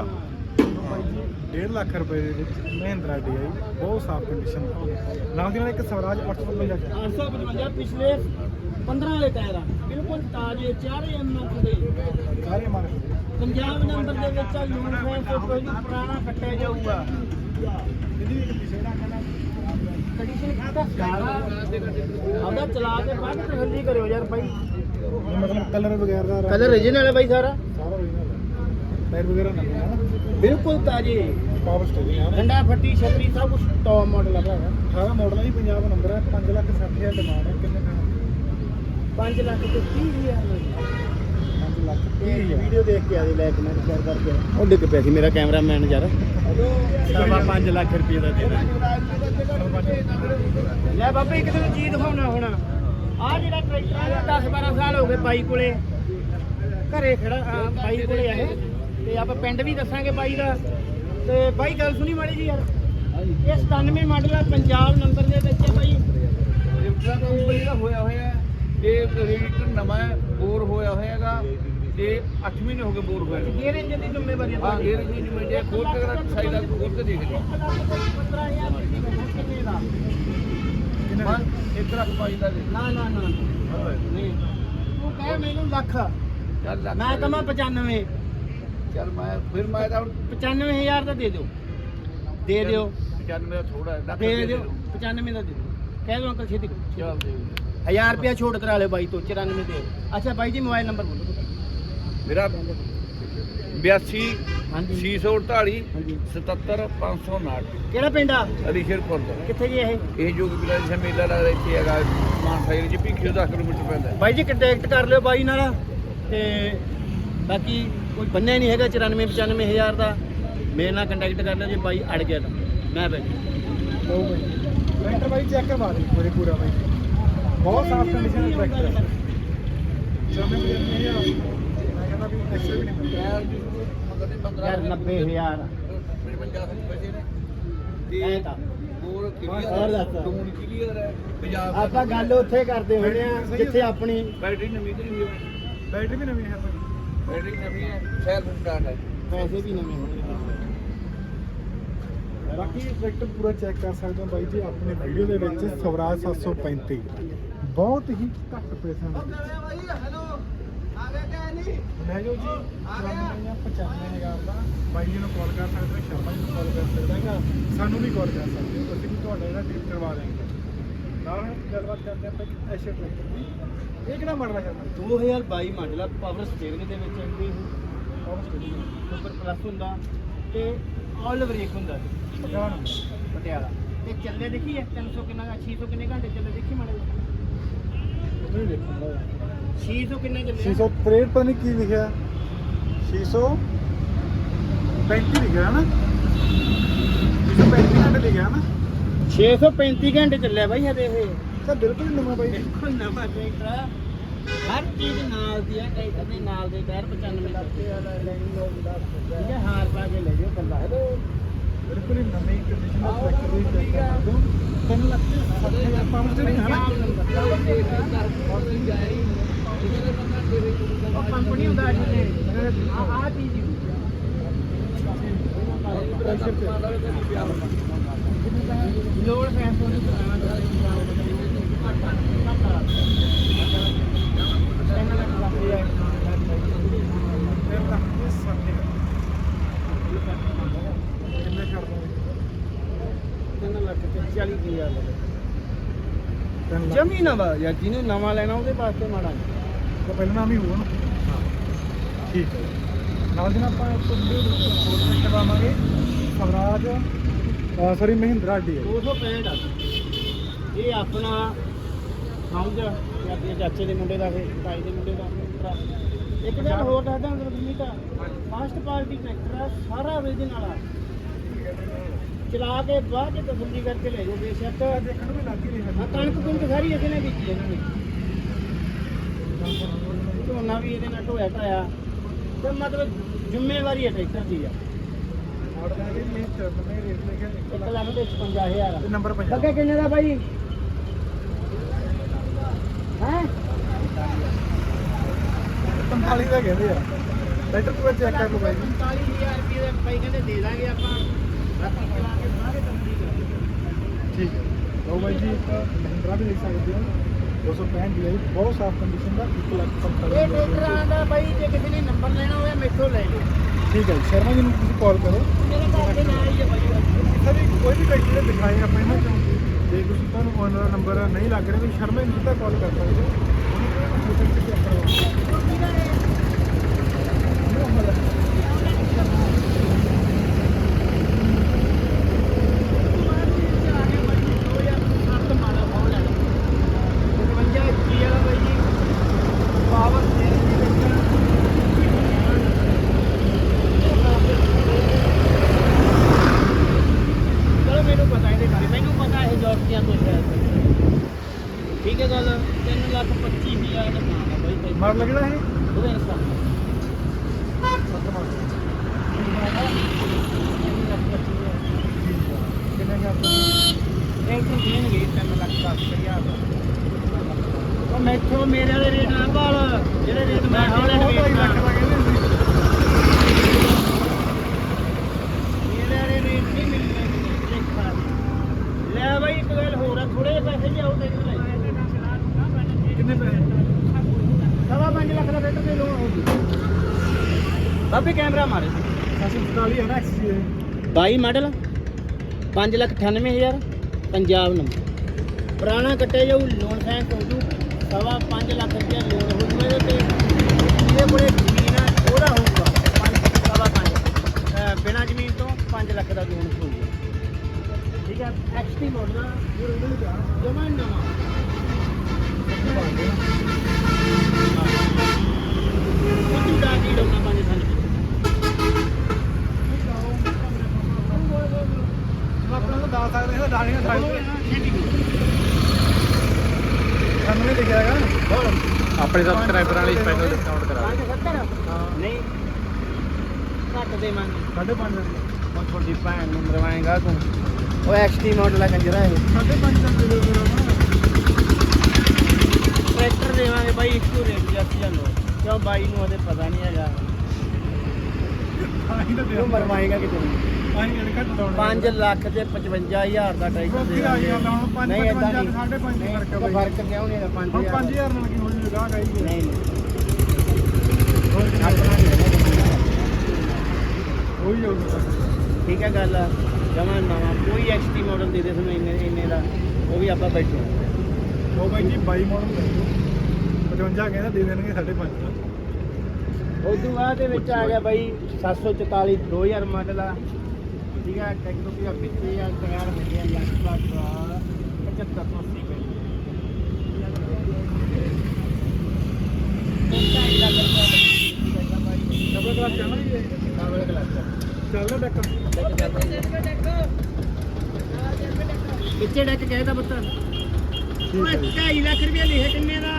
1.5 ਲੱਖ ਰੁਪਏ ਦੇ ਵਿੱਚ ਮਹਿੰਦਰਾ ਡੀਆਈ ਬਹੁਤ ਸਾਫ਼ ਕੰਡੀਸ਼ਨ ਨਾਲ ਦੀ ਨਾਲ ਇੱਕ ਸਵਰਾਜ 855 ਚ 855 ਪਿਛਲੇ 15 ਵਾਲੇ ਟਾਇਰ ਆ। ਬਿਲਕੁਲ ਤਾਜ਼ੇ ਚਾਰੇ ਐਮਐਫ ਦੇ। ਸਾਰੇ ਮਾਰਕ ਪੰਜਾਬ ਨੰਬਰ ਦੇ ਵਿੱਚ ਆ ਲੋਨ ਫੈਂਸ ਤੋਂ ਕੋਈ ਪੁਰਾਣਾ ਕੱਟਿਆ ਜਾਊਗਾ। ਇਹਦੀ ਕੰਡੀਸ਼ਨ ਆ ਕਹਿੰਦਾ। ਕੰਡੀਸ਼ਨ ਕਿਤਾ ਸਾਰਾ ਆਪਦਾ ਚਲਾ ਕੇ ਬਾਅਦ ਤੇ ਹੱਲੀ ਕਰਿਓ ਯਾਰ ਬਾਈ। ਇਹ ਮਤਲਬ ਕਲਰ ਵਗੈਰਾ ਦਾ ਕਲਰ origignal ਹੈ ਬਾਈ ਸਾਰਾ? ਸਾਰਾ original ਹੈ। ਟਾਇਰ ਵਗੈਰਾ ਨਵੇਂ ਆ ਨਾ ਬਿਲਕੁਲ ਤਾਜ਼ੇ। ਪਾਵਰ ਸਟੇਰਿੰਗ ਆ ਨਾ ਡੰਡਾ ਫੱਟੀ ਛਤਰੀ ਸਭ ਕੁਝ ਟੌਪ ਮਾਡਲ ਆ ਭਰਾ 18 ਮਾਡਲ ਹੈ ਜੀ ਪੰਜਾਬ ਨੰਬਰ ਹੈ 5 ਲੱਖ 60 ਹਜ਼ਾਰ ਡਿਮਾਂਡ ਹੈ ਕਿੰਨੇ ਦਾ? 5 ਲੱਖ ਤੇ 30 ਹਜ਼ਾਰ 5 ਲੱਖ 30 ਹਜ਼ਾਰ। ਵੀਡੀਓ ਦੇਖ ਕੇ ਆਦੇ ਲੈ ਕਮੈਂਟ ਕਰ ਕਰਕੇ। ਉਹ ਡਿੱਗ ਪਿਆ ਸੀ ਮੇਰਾ ਕੈਮਰਾਮੈਨ ਯਾਰ ਸਵਾ 5 ਲੱਖ ਰੁਪਏ ਦਾ ਦੇ ਲੈ ਬਾਬੇ ਇੱਕ ਤੈਨੂੰ ਚੀਜ਼ ਦਿਖਾਉਣਾ ਹੁਣ। ਆ ਜਿਹੜਾ ਟਰੈਕਟਰ ਆ 10 12 ਸਾਲ ਹੋ ਗਏ ਬਾਈ ਕੋਲੇ। ਘਰੇ ਖੜਾ ਆ, ਬਾਈ ਕੋਲੇ ਆ ਇਹ। ਤੇ ਆਪਾਂ ਪਿੰਡ ਵੀ ਦੱਸਾਂਗੇ ਬਾਈ ਦਾ। ਤੇ ਬਾਈ ਗੱਲ ਸੁਣੀ ਮਾੜੀ ਜੀ ਯਾਰ। ਇਹ 97 ਮਾਡਲ ਆ ਪੰਜਾਬ ਨੰਬਰ ਦੇ ਵਿੱਚ ਹੈ ਬਾਈ। ਕੰਪਨੀ ਦਾ ਹੋਇਆ ਹੋਇਆ ਹੈ ਤੇ ਰੇਡੀਏਟਰ ਨਵਾਂ ਹੈ ਬੋਰ ਹੋਇਆ ਹੋਇਆਗਾ ਤੇ 8 ਮਹੀਨੇ ਹੋ ਗਏ ਬੋਰ ਹੋਇਆ ਨੂੰ। ਗੇਰ ਇੰਜਨ ਦੀ ਜ਼ਿੰਮੇਵਾਰੀ ਹੈ ਹਾਂ ਗੇਰ ਜੀ ਜਿਵੇਂ ਜੇ ਖੋਲ ਕੇ ਅਗਰ ਸਾਈਡ ਆ ਖੋਲ ਕੇ ਦੇਖ ਲਈ 15000 ਕਿੰਨੇ ਦਾ ਕਿੰਨਾ ਹਾਂ ਇੱਕ ਲੱਖ ਪਾਈ ਦਾ ਦੇ। ਨਾ ਨਾ ਨਾ। ਨਹੀਂ। ਤੂੰ ਕਹਿ ਮੈਨੂੰ ਲੱਖ। ਚੱਲ ਲੱਖ ਮੈਂ ਕਮਾ 95 ਚੱਲ ਮੈਂ ਫਿਰ ਮੈਂ ਤਾਂ ਹੁਣ 95000 ਦਾ ਦੇ ਦਿਓ। ਦੇ ਦਿਓ। 95 ਦਾ ਥੋੜਾ ਹੈ, ਲੱਖ ਦੇ ਰੁਪਏ ਦਿਓ। 95 ਦਾ ਦੇ ਦਿਓ। ਕਹਿ ਦਿਓ ਅੰਕਲ ਛੇਤੀ ਕਰੋ। ਚੱਲ ਦੇ ਦਿਓ। 1000 ਰੁਪਿਆ ਛੋਟ ਕਰਾ ਲਿਓ ਬਾਈ ਤੋਂ 94 ਦੇ ਅੱਛਾ ਬਾਈ ਜੀ ਮੋਬਾਈਲ ਨੰਬਰ ਬੋਲੋ। ਮੇਰਾ 82 ਹਾਂਜੀ। 648 ਹਾਂਜੀ। 77 559 ਕਿਹੜਾ ਪਿੰਡ ਆ? ਅਲੀਸ਼ਰਪੁਰ ਦਾ ਕਿੱਥੇ ਜੀ ਇਹ? ਇਹ ਜੋ ਕਿ ਬਿਲਾ ਜਿਹਾ ਮੇਲਾ ਲੱਗਦਾ ਇੱਥੇ ਹੈਗਾ ਮਾਨਸਾ ਚ ਭਿੱਖੀ 10 ਕਿਲੋਮੀਟਰ ਪੈਂਦਾ ਹੈ। ਬਾਈ ਜੀ ਕੰਟੈਕਟ ਕਰ ਲਿਓ ਬਾਈ ਨਾਲ ਤੇ ਬਾਕੀ ਕੋਈ ਬੰਨਿਆ ਨਹੀਂ ਹੈਗਾ 94 95000 ਦਾ। ਮੇਰੇ ਨਾਲ ਕੰਟੈਕਟ ਕਰ ਲਿਓ ਜੇ ਬਾਈ ਅੜ ਗਿਆ ਤਾਂ। ਮੈਂ ਬੈਠ ਲਓ ਬਾਈ। ਟਰੈਕਟਰ ਬਾਈ ਚੈੱਕ ਕਰਵਾ ਦੇ ਪੂਰੇ ਪੂਰਾ ਬਾਈ। ਬਹੁਤ ਸਾਫ਼ ਕੰਡੀਸ਼ਨ ਦਾ ਟਰੈਕਟਰ ਹੈ ਚਲੋ ਮੈਂ ਕਹਿੰਦਾ ਵੀ ਐਕਸਲ ਵੀ ਨਹੀਂ ਮਿਲਦਾ। ਮਗਰ ਦੇ 15 ਯਾਰ 90000 55 ਪੈਸੇ ਨੇ ਤੇ ਐ ਤਾਂ ਹੋਰ ਹੋਰ ਦੱਸ। ਕਲੀਅਰ ਟੂਨ ਕਲੀਅਰ ਹੈ? ਪੰਜਾਬ ਆਪਾਂ ਗੱਲ ਉੱਥੇ ਕਰਦੇ ਹੋਣੇ ਆ ਜਿੱਥੇ ਆਪਣੀ ਬੈਟਰੀ ਨਵੀਂ ਤੇ ਨਹੀਂ ਹੈ ਬੈਟਰੀ ਵੀ ਨਵੀਂ ਹੈ ਭਾਈ। ਬੈਟਰੀ ਨਵੀਂ ਹੈ ਸੈਲਫ ਸਟਾਰਟ ਹੈ। ਪੈਸੇ ਵੀ ਨਵੇਂ ਹੋਣਗੇ ਬਾਕੀ ਟਰੈਕਟਰ ਪੂਰਾ ਚੈੱਕ ਕਰ ਸਕਦੇ ਹੋ ਬਾਈ ਜੀ ਆਪਣੇ ਵੀਡੀਓ ਦੇ ਵਿੱਚ ਸਵਰਾਜ 735 ਬਹੁਤ ਹੀ ਘੱਟ ਪੈਸਿਆਂ ਦੇ ਵਿੱਚ। ਲੈ ਜਾਓ ਜੀ। 95000 ਦਾ। ਬਾਈ ਜੀ ਨੂੰ ਕਾਲ ਕਰ ਸਕਦੇ ਹੋ ਸ਼ਰਮਾ ਜੀ ਨੂੰ ਕਾਲ ਕਰ ਸਕਦਾ ਹੈਗਾ। ਸਾਨੂੰ ਵੀ ਕਾਲ ਕਰ ਸਕਦੇ ਹੋ ਅਸੀਂ ਵੀ ਤੁਹਾਡਾ ਜਿਹੜਾ ਡੀਲ ਕਰਵਾ ਦੇਵਾਂਗੇ। ਨਾਲ ਗੱਲਬਾਤ ਕਰਦੇ ਆਪਾਂ ਐਸ਼ਰ ਟਰੈਕਟਰ ਇਹ ਕਿਹੜਾ ਮਾਡਲ ਹੈ ਸ਼ਰਮਾ 2022 ਮਾਡਲ ਆ ਪਾਵਰ ਸਟੀਅਰਿੰਗ ਦੇ ਵਿੱਚ ਆਉਂਦੀ ਇਹ ਆਫ ਸਟੇਡੀ ਸੁਪਰ ਪਲੱਸ ਹੁੰਦਾ ਤੇ ਆਲ ਬ੍ਰੇਕ ਹੁੰਦਾ ਪਟਿਆਲਾ ਤੇ ਚੱਲੇ ਦੇਖੀ ਹੈ 300 ਕਿੰਨਾ 600 ਕਿੰਨੇ ਘੰਟੇ ਚੱਲੇ ਦੇਖੀ ਮਾੜੇ ਉਹ ਵੀ ਦੇਖੋ। 600 ਕਿੰਨੇ ਚੱਲੇ 663 ਪਤਾ ਨਹੀਂ ਕੀ ਲਿਖਿਆ। 635 ਲਿਖਿਆ ਨਾ। 635 ਘੰਟੇ ਲਿਖਿਆ ਨਾ। 635 ਘੰਟੇ ਚੱਲਿਆ ਬਾਈ ਹਦੇ ਇਹ। ਤਾਂ ਬਿਲਕੁਲ ਹੀ ਨਵਾਂ ਬਾਈ। ਬਿਲਕੁਲ ਨਵਾਂ ਟਰੈਕਟਰ। ਹਰ ਚੀਜ਼ ਨਾਲ ਦੀ ਆ ਟਰੈਕਟਰ ਦੇ ਨਾਲ ਦੇ ਟਾਇਰ 95 ਲੱਗੇ ਵਾਲਾ ਠੀਕ ਹੈ ਹਾਰ ਪਾ ਕੇ ਲੈ ਜਿਓ ਕੱਲਾ ਬਿਲਕੁਲ ਹੀ ਨਵੀਂ ਕੰਡੀਸ਼ਨ ਦਾ ਟਰੈਕਟਰ ਦੀ ਚੈੱਕ ਕਰ ਦੋ ਤਿੰਨ ਲੱਖ ਸੱਠ ਹਜ਼ਾਰ ਪੰਜ ਸੌ ਨਹੀਂ ਹੈ ਨਾ? ਉਹ ਕੰਪਨੀ ਹੁੰਦਾ ਜੀ ਆ ਆ ਚੀਜ਼ ਲੋੜ ਫੈਸੋ ਨਹੀਂ ਤਿੰਨ ਲੱਖ ਦੇ ਸੱਠ ਹਜ਼ਾਰ। ਕਿੰਨੇ ਛੱਡ ਦੋਗੇ ਤਿੰਨ ਲੱਖ ਤੇ 40 ਹਜ਼ਾਰ ਤਿੰਨ ਲੱਖ ਜਮੀ ਨਵਾਂ ਜਿਹਨੂੰ ਨਵਾਂ ਲੈਣਾ ਉਹਦੇ ਵਾਸਤੇ ਮਾੜਾ ਤਾਂ ਪਹਿਲਾਂ ਨਾਮ ਹੀ ਹੋਊਗਾ ਨਾ ਠੀਕ ਹੈ। ਨਾਲ ਦੀ ਨਾਲ ਆਪਾਂ ਇੱਕ ਵੀਡੀਓ ਦੇ ਵਿੱਚ ਹੋਰ ਕਰਵਾਵਾਂਗੇ। ਸਵਰਾਜ ਸੌਰੀ ਮਹਿੰਦਰਾ ਡੀ 265 ਆ। ਇਹ ਆਪਣਾ ਸਮਝ ਇਹ ਆਪਣੇ ਚਾਚੇ ਦੇ ਮੁੰਡੇ ਦਾ ਫੇ ਭਾਈ ਦੇ ਮੁੰਡੇ ਦਾ ਭਰਾ। ਇੱਕ ਗੱਲ ਹੋਰ ਦੱਸਦਾ ਗੁਰਮੀਤ ਫਾਸਟ ਪਾਰਟੀ ਟਰੈਕਟਰ ਆ ਸਾਰਾ ਵੇਚਣ ਵਾਲਾ ਚਲਾ ਕੇ ਬਾਅਦ ਚ ਤਸੱਲੀ ਕਰਕੇ ਲੈ ਜਾਓ ਬੇਸ਼ੱਕ। ਦੇਖਣ ਨੂੰ ਵੀ ਲੱਗ ਹੀ ਰਿਹਾ। ਆ ਕਣਕ ਕੁਣਕ ਸਾਰੀ ਅਸੀਂ ਨੇ ਬੀਜੀ ਇਹਨਾਂ ਨੇ। ਝੋਨਾ ਵੀ ਇਹਦੇ ਨਾਲ ਢੋਇਆ ਢਾਇਆ। ਤੇ ਮਤਲਬ ਜ਼ਿੰਮੇਵਾਰੀ ਹੈ ਟਰੈਕਟਰ ਦੀ ਆ। ਮਾਡਲ ਹੈ ਇਹ ਮੈਂ ਚਰਮਨੇ ਰੇਟ ਲਿਖਿਆ ਇੱਕ ਇੱਕ ਲੱਖ ਲੱਖ ਦੇ 55000 ਤੇ ਨੰਬਰ ਲੱਗਾ 50 ਕਿੰਨੇ ਦਾ ਬਾਈ? ਹੈ? 45 ਦਾ ਕਹਿੰਦੇ ਆ। ਟਰੈਕਟਰ ਪੂਰਾ ਚੈੱਕ ਕਰ ਲਓ ਬਾਈ। ਜੀ 45000 ਰੁਪਏ ਦੇ ਬਾਈ ਕਹਿੰਦੇ ਦੇ ਦਾਂਗੇ ਆਪਾਂ। ਰਾਤੀ ਚਲਾ ਕੇ ਸਾਰੇ ਕਰਾਂਗੇ। ਠੀਕ ਹੈ। ਲਓ ਬਾਈ ਜੀ ਇੱਕ ਮਹਿੰਦਰਾ ਵੀ ਦੇਖ ਸਕਦੇ ਹੋ। 265 ਦੀ ਹੈ ਬਹੁਤ ਸਾਫ਼ ਕੰਡੀਸ਼ਨ ਦਾ 1 ਲੱਖ ਇਹ 45 ਟਰੈਕਟਰਾਂ ਦਾ ਬਾਈ ਜੇ ਕਿਸੇ ਨੇ ਨੰਬਰ ਲੈਣਾ ਹੋਵੇ ਮੇਥੋਂ ਲੈ ਲਿਓ। ਠੀਕ ਹੈ ਜੀ, ਸ਼ਰਮਾ ਜੀ ਨੂੰ ਤੁਸੀਂ ਕਾਲ ਕਰੋ। ਮੇਰੇ ਘਰ ਦੇ ਨਾਲ ਹੀ ਹੈ ਬਾਈ। ਕਿਸੇ ਵੀ ਕੋਈ ਵੀ ਟਰੈਕਟਰ ਦਿਖਾਏ ਆਪਾਂ ਇਹਨਾਂ ਚੋਂ। ਜੇ ਤੁਸੀਂ ਤੁਹਾਨੂੰ ਓਨਰ ਦਾ ਨੰਬਰ ਨਹੀਂ ਲੱਗ ਰਿਹਾ ਤੁਸੀਂ ਸ਼ਰਮਾ ਜੀ ਨੂੰ ਸਿੱਧਾ ਕਾਲ ਕਰ ਸਕਦੇ ਹੋ। ਉਹਨੂੰ ਕਿਹਾ ਕੰਪਿਊਟਰ ਤੇ ਚੈੱਕ ਕਰਵਾਓ ਇਹ ਜੌਬ ਦੀਆਂ ਕੁਝ ਹੈ ਠੀਕ ਹੈ ਗੱਲ ਤੈਨੂੰ ਮਾਡਲ ਕਿਹੜਾ ਹੈ ਕਿੰਨੇ ਦਾ ਉਹ ਮੈਥੋਂ ਮੇਰੇ ਵਾਲੇ ਰੇਟ ਨਾ ਭਾਲ ਜਿਹੜੇ ਰੇਟ ਮੈਂ ਉਹ ਹਾਲੇ ਢਾਈ ਲੱਖ ਦਾ ਕਹਿੰਦੇ ਸੀ ਮੇਰੇ ਵਾਲੇ ਰੇਟ ਨਹੀਂ ਮਿਲਣੇ ਦੇਖਾ ਲੈ ਬਾਈ ਇੱਕ ਗੱਲ ਹੋਰ ਆ ਥੋੜੇ ਜਿਹੇ ਪੈਸੇ ਲਿਆਓ ਤੈਨੂੰ ਲੈ ਕਿੰਨੇ ਪੈਸੇ ਸਵਾ ਪੰਜ ਲੱਖ ਦਾ ਟਰੈਕਟਰ ਦੇ ਲੋਨ ਹੋਊਗੀ ਬਾਬੇ ਕੈਮਰਾ ਮਾਰੇ 744 ਹੈ ਨਾ ਐਕਸੀ ਇਹ 22 ਮਾਡਲ 5 ਲੱਖ 98000 ਪੰਜਾਬ ਨੰਬਰ ਪੁਰਾਣਾ ਕੱਟਿਆ ਜਾਊ ਲੋਨ ਫੈਂਸ ਹੋ ਜੂ ਸਵਾ 5 ਲੱਖ ਰੁਪਇਆ ਲੋਨ ਹੋ ਜੂ ਇਹਦੇ ਤੇ। ਜਿਹਦੇ ਕੋਲੇ ਜ਼ਮੀਨ ਆ ਉਹਦਾ ਹੋਊਗਾ ਪੰਜ ਸਵਾ 5 ਬਿਨਾ ਜ਼ਮੀਨ ਤੋਂ 5 ਲੱਖ ਦਾ ਲੋਨ ਹੋਊਗਾ। ਠੀਕ ਹੈ ਐਕਸਟੀ ਮਾਡਲ ਜਮਾ ਨਵਾਂ। ਤੂੰ ਦਾ ਕੀ ਡੋਣਾ ਪੰਜ ਸਾਲ? ਆਪਣਾ ਤਾਂ ਦੱਸ ਸਕਦੇ ਹਾਂ ਡਾਣੀਆਂ ਸਾਈਡ ਸਾਨੂੰ ਨਹੀਂ ਲਿਖਿਆ ਹੈਗਾ। ਆਪਣੇ ਸਬਸਕ੍ਰਾਈਬਰ ਵਾਲੀ ਸਪੈਸ਼ਲ ਡਿਸਕਾਊਂਟ ਕਰਾ ਨਹੀਂ। ਘੱਟ ਦੇਵਾਂਗੇ। ਸਾਢੇ ਪੰਜ ਮੈਂ ਤੁਹਾਡੀ ਭੈਣ ਨੂੰ ਮਰਵਾਏਗਾ ਤੂੰ। ਉਹ ਐਕਸਟੀ ਮਾਡਲ ਆ ਕੰਜਰਾ ਇਹ। ਸਾਢੇ ਪੰਜ ਦਾ ਦੇ ਦਿਓ। ਟਰੈਕਟਰ ਦੇਵਾਂਗੇ ਬਾਈ ਇੱਕੋ ਰੇਟ ਜੱਟ ਜਾਨੋ ਕਿਉਂ ਬਾਈ ਨੂੰ ਉਹਦੇ ਪਤਾ ਨਹੀਂ ਹੈਗਾ। ਤਾਂ ਦੇ ਤੂੰ ਮਰਵਾਏਗਾ ਕਿਤੇ। 5 ਲੱਖ ਤੇ 55000 ਦਾ ਉੱਥੇ ਦੇ ਪੰਜ- ਨਹੀਂ ਤੇ ਨਹੀਂ। ਪੰਜ ਫ਼ਰਕ ਹੈ ਕਿਉਂ ਨਹੀਂ ਹੈਗਾ ਹੁਣ 5000 5000 ਨਾਲ ਕੀ ਹੋਣੀ ਗਾਹ ਗਾਈ ਨਹੀਂ। ਉਹੀ ਜਾਊਗਾ ਠੀਕ ਹੈ ਗੱਲ ਜਮਾ ਨਵਾਂ ਕੋਈ ਐਕਸਟੀ ਮਾਡਲ ਦੇ ਦੇ ਸਾਨੂੰ ਇੰਨੇ ਇੰਨੇ ਦਾ। ਉਹ ਵੀ ਆਪਾਂ ਬੈਠੋ ਉਹ ਬਾਈ ਜੀ 22 ਮਾਡਲ ਲੈ ਲਓ 55 ਕਹਿੰਦਾ ਦੇ ਦੇਣਗੇ ਸਾਢੇ ਪੰਜ ਦਾ ਉਦੋਂ ਬਾਅਦ ਦੇ ਵਿੱਚ ਆ ਗਿਆ ਬਾਈ 744 2000 ਮਾਡਲ ਆ। ਠੀਕ ਆ ਟੈਕਨੋ ਵੀ ਆ ਪਿੱਛੇ ਆ ਤਿਆਰ ਹੋ ਗਿਆ ਲੱਖ ਦਾ ਭਰਾ 7580 ਰੁਪਏ ਡਬਲ ਕਲਾਸ ਚੱਲਣਾ ਜੀ ਇਹ? ਚੱਲਦਾ ਡੱਕ। ਪਿੱਛੇ ਡੈਕ ਕਹਿਦਾ ਪੁੱਤ। ਓਏ 2.5 ਲੱਖ ਰੁਪਏ ਲਿਖੇ ਕਿੰਨੇ ਦਾ?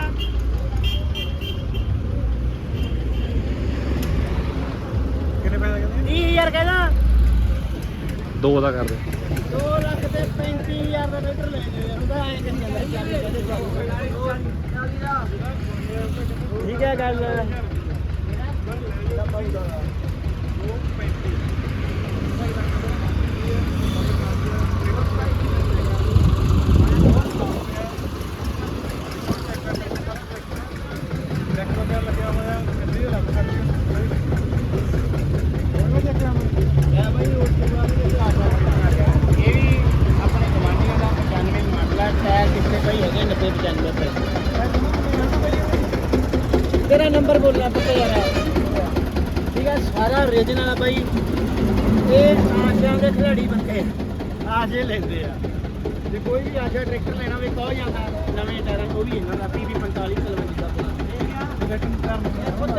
ਕਿੰਨੇ ਪੈਸੇ ਕਹਿੰਦੇ 30000 ਕਹਿਦਾ ਦੋ ਦਾ ਕਰ ਦੇ। 2 ਲੱਖ ਤੇ 35000 ਦਾ ਟਰੈਕਟਰ ਲੈ ਲਿਓ ਯਾਰ, ਉਹਦਾ ਐਂ ਕਰੀ ਜਾਂਦਾ ਠੀਕ ਹੈ ਗੱਲ ਡੱਕ ਵਗੈਰਾ ਲੱਗਿਆ ਹੋਇਆ ਕਿੰਨੇ ਦਾ ਲੱਗ ਸਕਦੀ ਉਹਨੂੰ ਦੇਖਿਆ ਮੈਂ ਇਹ ਬਾਈ ਉਸ ਤੋਂ ਬਾਅਦ ਇਹ ਆ ਗਿਆ ਇਹ ਵੀ ਆਪਣੇ ਕਮਾਂਡੀਆਂ ਦਾ 95 ਮਾਡਲ ਹੈ ਟਾਇਰ ਕਿੰਨੇ ਪਈ ਹੈਗੇ 90 95 ਪਏ ਤੇਰਾ ਨੰਬਰ ਬੋਲਣਾ ਪਤਾ ਯਾਰ ਠੀਕ ਹੈ ਸਾਰਾ ਰੀਜਨਲ ਆ ਬਾਈ ਇਹ ਆਸ਼ਿਆਂ ਦੇ ਖਿਡਾਰੀ ਬੰਦੇ ਆਸ਼ੇ ਲੈਂਦੇ ਆ। ਜੇ ਕੋਈ ਵੀ ਆਸ਼ਾ ਟਰੈਕਟਰ ਲੈਣਾ ਵੀ ਕਹੋ ਜਾਂਦਾ ਨਵੇਂ ਟਾਇਰਾਂ ਉਹ ਵੀ ਇਹਨਾਂ ਦਾ ਪੀਵੀ 45 ਕਲਵੰਜੀ ਦਾ ਪੁੱਤ